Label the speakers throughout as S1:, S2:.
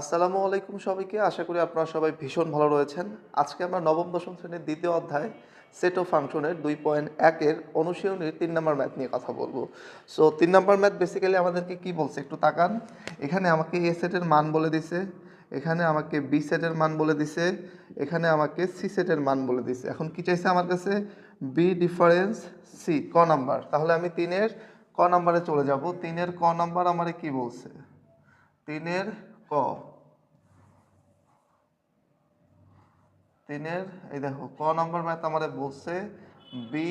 S1: আসসালামু আলাইকুম সবাইকে। আশা করি আপনারা সবাই ভীষণ ভালো রয়েছেন। আজকে আমরা নবম, দশম শ্রেণির দ্বিতীয় অধ্যায় সেট অফ ফাংশনের দুই পয়েন্ট একের অনুশীলনীর তিন নম্বর ম্যাথ নিয়ে কথা বলব। সো তিন নম্বর ম্যাথ বেসিক্যালি আমাদেরকে কি বলছে? একটু তাকান। এখানে আমাকে এ সেটের মান বলে দিছে, এখানে আমাকে বি সেটের মান বলে দিছে, এখানে আমাকে সি সেটের মান বলে দিছে। এখন কি চাইছে আমার কাছে? বি ডিফারেন্স সি ক নাম্বার। তাহলে আমি তিনের ক নাম্বারে চলে যাব। তিনের ক নাম্বার আমারে কি বলছে? তিনের ক। তিনের, এই দেখো, ক নম্বর ম্যাথ আমাদের বলছে বি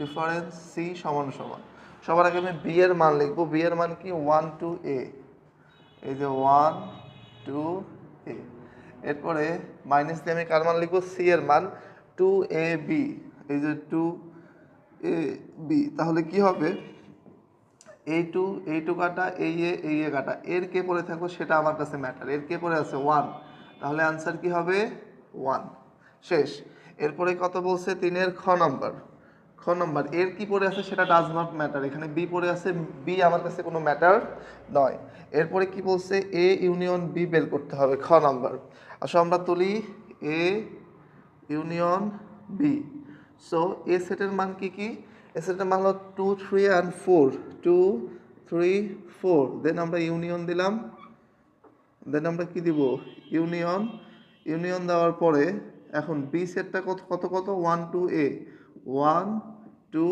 S1: ডিফারেন্স সি সমান সমান। সবার আগে আমি বি এর মান লিখব। বি এর মান কি? ওয়ান টু এ এই যে ওয়ান টু এ এরপরে মাইনাস দিয়ে আমি কার মান লিখব? সি এর মান। টু এ বি এই যে টু এ বি তাহলে কি হবে? এই টু এই টু কাটা, এই এ এই এ কাটা। এর কে পরে থাকব সেটা আমার কাছে ম্যাটার এর কে পড়ে আছে ওয়ান তাহলে আনসার কি হবে? ওয়ান শেষ। এরপরে কত বলছে? তিনের খ নম্বর খ নম্বর এর কি পড়ে আছে সেটা ডাজ নট ম্যাটার এখানে বি পড়ে আছে বি আমার কাছে কোনো ম্যাটার নয়। এরপরে কি বলছে? এ ইউনিয়ন বি বের করতে হবে, খ নম্বর আসো আমরা তুলি A union B so A সেটের মান কি কি? এ সেটের মান হলো two three and four two three four then আমরা ইউনিয়ন দিলাম। দেন আমরা কি দিব? ইউনিয়ন ইউনিয়ন দেওয়ার পরে এখন বি সেটটা কত কত কত? One two A one two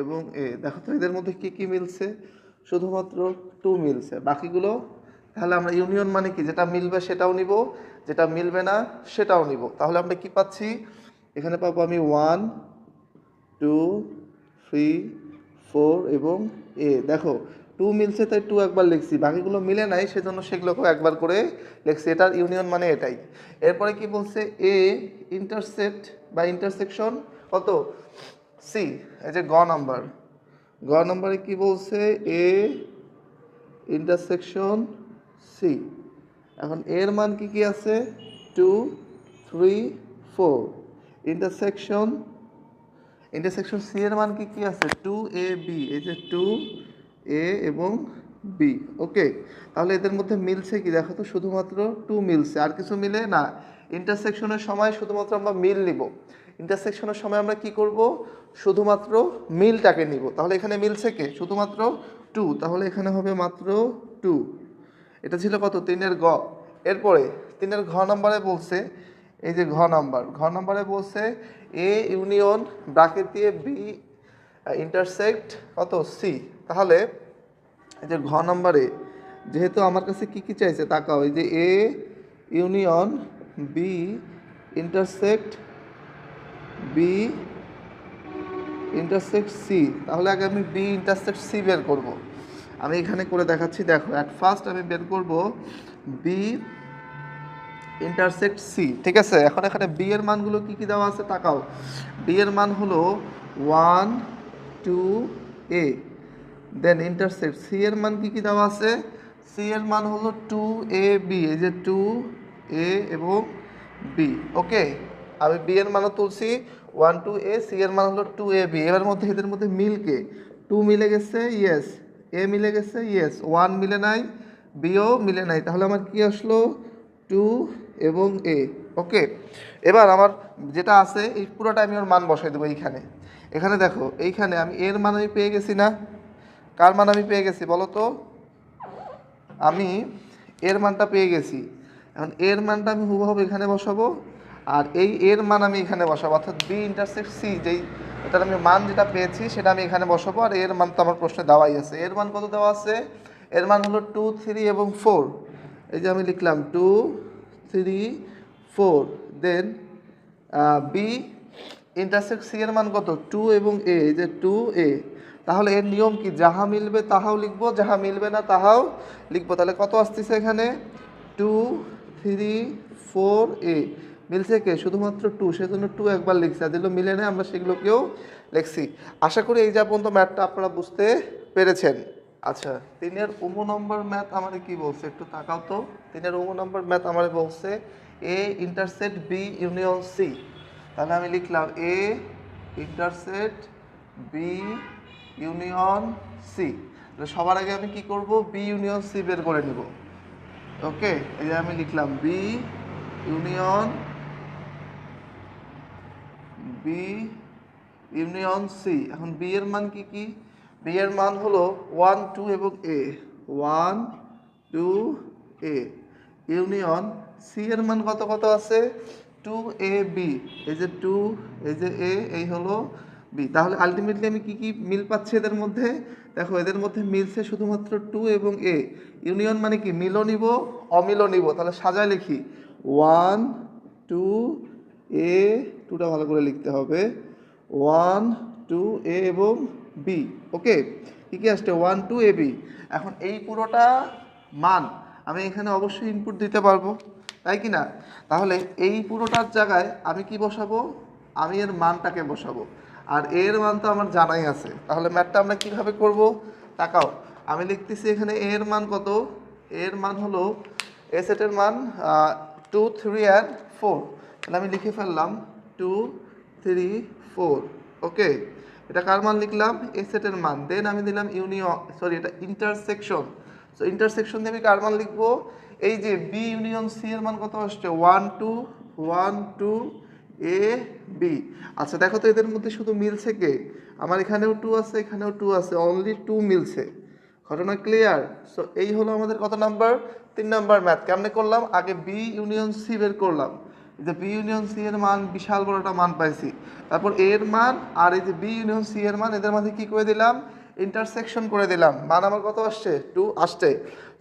S1: এবং এ দেখো তো এদের মধ্যে কি কি মিলছে? শুধুমাত্র টু মিলছে। বাকিগুলো? তাহলে আমরা ইউনিয়ন মানে কি? যেটা মিলবে সেটাও নিব, যেটা মিলবে না সেটাও নিব। তাহলে আমরা কি পাচ্ছি? এখানে পাবো আমি ওয়ান টু থ্রি ফোর এবং এ দেখো টু মিলছে, তাই টু একবার লিখছি। বাকিগুলো মিলে নাই, সেজন্য সেগুলোকেও একবার করে লিখছি। এটার ইউনিয়ন মানে এটাই। এরপরে কি বলছে? এ ইন্টারসেক্ট বা ইন্টারসেকশন কত? সি এই যে গ নাম্বার। গ নাম্বারে কি বলছে? এ ইন্টারসেকশন সি এখন এর মান কি কি আছে? Two three four intersection intersection C এর মান কি কি আছে? টু এ বি এই যে টু এ এবং বি ওকে তাহলে এদের মধ্যে মিলছে কি? দেখো তো, শুধুমাত্র টু মিলছে। আর কিছু মিলে না। ইন্টারসেকশনের সময় শুধুমাত্র আমরা মিল নিব। ইন্টারসেকশনের সময় আমরা কি করব? শুধুমাত্র মিলটাকে নিব। তাহলে এখানে মিলছে কে? শুধুমাত্র টু তাহলে এখানে হবে মাত্র টু এটা ছিল কত? তিনের গ এরপরে, তিনের ঘ নম্বরে বলছে এই যে ঘ নাম্বার, ঘ নাম্বারে বলছে এ ইউনিয়ন ব্রাকেট দিয়ে বি ইন্টারসেক্ট কত? সি তাহলে এই যে ঘ নাম্বারে, যেহেতু আমার কাছে কি কি চাইছে তাকাও, এই যে A union B intersect B intersect C তাহলে আগে আমি বি ইন্টারসেক্ট সি বের করব। আমি এখানে করে দেখাচ্ছি, দেখো অ্যাট ফার্স্ট আমি বের করব বি ইন্টারসেক্ট সি, ঠিক আছে? এখন এখানে বি এর মানগুলো কি কি দেওয়া আছে? তাকাও। বি এর মান হলো one, two, A. Then intersect C এর মান কি কি দেওয়া আছে? সি এর মান হলো টু, এ বি এই যে টু, এ এবং বি ওকে? আমি বি এর মানও তুলছি। ওয়ান, টু, এ সি এর মান হলো টু, এ বি এর মধ্যে এদের মধ্যে মিলকে টু মিলে গেছে, ইয়েস। এ মিলে গেছে, ইয়েস। ওয়ান মিলে নাই বিও মিলে নাই। তাহলে আমার কি আসলো? টু এবং এ। ওকে, এবার আমার যেটা আছে, এই পুরোটা আমি ওর মান বসাই দেবো এইখানে। এখানে দেখো, এইখানে আমি এর মান আমি পেয়ে গেছি না? কার মান আমি পেয়ে গেছি বলো তো? আমি এর মানটা পেয়ে গেছি। এখন এর মানটা আমি হুবহু এখানে বসাবো, আর এই এর মান আমি এখানে বসাবো। অর্থাৎ বি ইন্টারসেক্ট সি, যেই এটার আমি মান যেটা পেয়েছি, সেটা আমি এখানে বসাবো, আর এর মান তো আমার প্রশ্নে দেওয়াই আছে। এর মান কত দেওয়া আছে? এর মান হলো টু, থ্রি এবং ফোর। এই যে আমি লিখলাম two three four then B intersect C এর মান কত? টু এবং এ যে টু এ তাহলে এর নিয়ম কি? যাহা মিলবে তাহাও লিখব, যাহা মিলবে না তাহাও লিখব। তাহলে কত আসতেছে এখানে? টু থ্রি ফোর এ মিলছে কে? শুধুমাত্র টু সেজন্য টু একবার লিখছি। আর যেগুলো মিলে নেই, আমরা সেগুলোকেও লিখছি। আশা করি এই যা পর্যন্ত ম্যাথটা আপনারা বুঝতে পেরেছেন। আচ্ছা তিনের উমো নম্বর ম্যাথ আমাদের কি বলছে? একটু তাকাও তো। তিনের উমো নম্বর ম্যাথ আমাদের বলছে A intersect B union C তাহলে আমি লিখলাম A intersect B union C তাহলে সবার আগে আমি কি করব? বি ইউনিয়ন সি বের করে নিব। ওকে এই যে আমি লিখলাম B union B union C এখন বি এর মান কি কি? বি এর মান হলো ওয়ান টু এবং A one two A union C এর মান কত কত আছে? টু এ বি এই যে টু এই যে এ এই হলো বি তাহলে আলটিমেটলি আমি কি কি মিল পাচ্ছি এদের মধ্যে? দেখো, এদের মধ্যে মিলছে শুধুমাত্র টু এবং এ ইউনিয়ন মানে কি? মিলও নিব, অমিলও নিব। তাহলে সাজায় লিখি। ওয়ান টু এ টুটা ভালো করে লিখতে হবে। ওয়ান টু এ এবং বি ওকে কী কী আসছে? ওয়ান টু এ বি এখন এই পুরোটা মান আমি এখানে অবশ্যই ইনপুট দিতে পারব, তাই কি না? তাহলে এই পুরোটার জায়গায় আমি কি বসাবো? আমি এর মানটাকে বসাবো। আর এর মান তো আমার জানাই আছে। তাহলে ম্যাথটা আমরা কীভাবে করব? তাকাও, আমি লিখতেছি এখানে এর মান কত? এর মান হলো এ সেটের মান টু থ্রি অ্যান্ড ফোর তাহলে আমি লিখে ফেললাম টু থ্রি ফোর ওকে এটা কার মান লিখলাম? এ সেটের মান। দেন আমি দিলাম ইউনিয়ন সরি এটা ইন্টারসেকশন সো ইন্টারসেকশন দিয়ে আমি কার মান লিখব? এই যে বি ইউনিয়ন সি এর মান কত আসছে? One two one two A B আচ্ছা দেখো তো এদের মধ্যে শুধু মিলছে কে? আমার এখানেও টু আছে, এখানেও টু আছে। অনলি টু মিলছে। ঘটনা ক্লিয়ার সো এই হলো আমাদের কত নাম্বার তিন নাম্বার ম্যাথ কেমনে করলাম? আগে বি ইউনিয়ন সি বের করলাম। যে বি ইউনিয়ন সি এর মান, বিশাল বড় একটা মান পাইছি। তারপর এর মান আর এই যে বি ইউনিয়ন সি এর মান, এদের মাঝে কি করে দিলাম? ইন্টারসেকশন করে দিলাম। মান আমার কত আসছে? টু আসছে।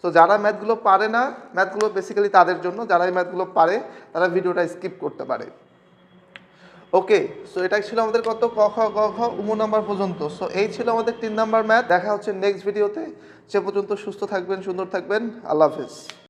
S1: সো যারা ম্যাথগুলো পারে না ম্যাথগুলো বেসিক্যালি তাদের জন্য যারা এই ম্যাথগুলো পারে, তারা ভিডিওটা স্কিপ করতে পারে। ওকে সো এটাই ছিল আমাদের কত? ক খ, গ, ঘ, উমো নাম্বার পর্যন্ত। সো এই ছিল আমাদের তিন নাম্বার ম্যাথ দেখা হচ্ছে নেক্সট ভিডিওতে সে পর্যন্ত সুস্থ থাকবেন, সুন্দর থাকবেন। আল্লাহ হাফেজ।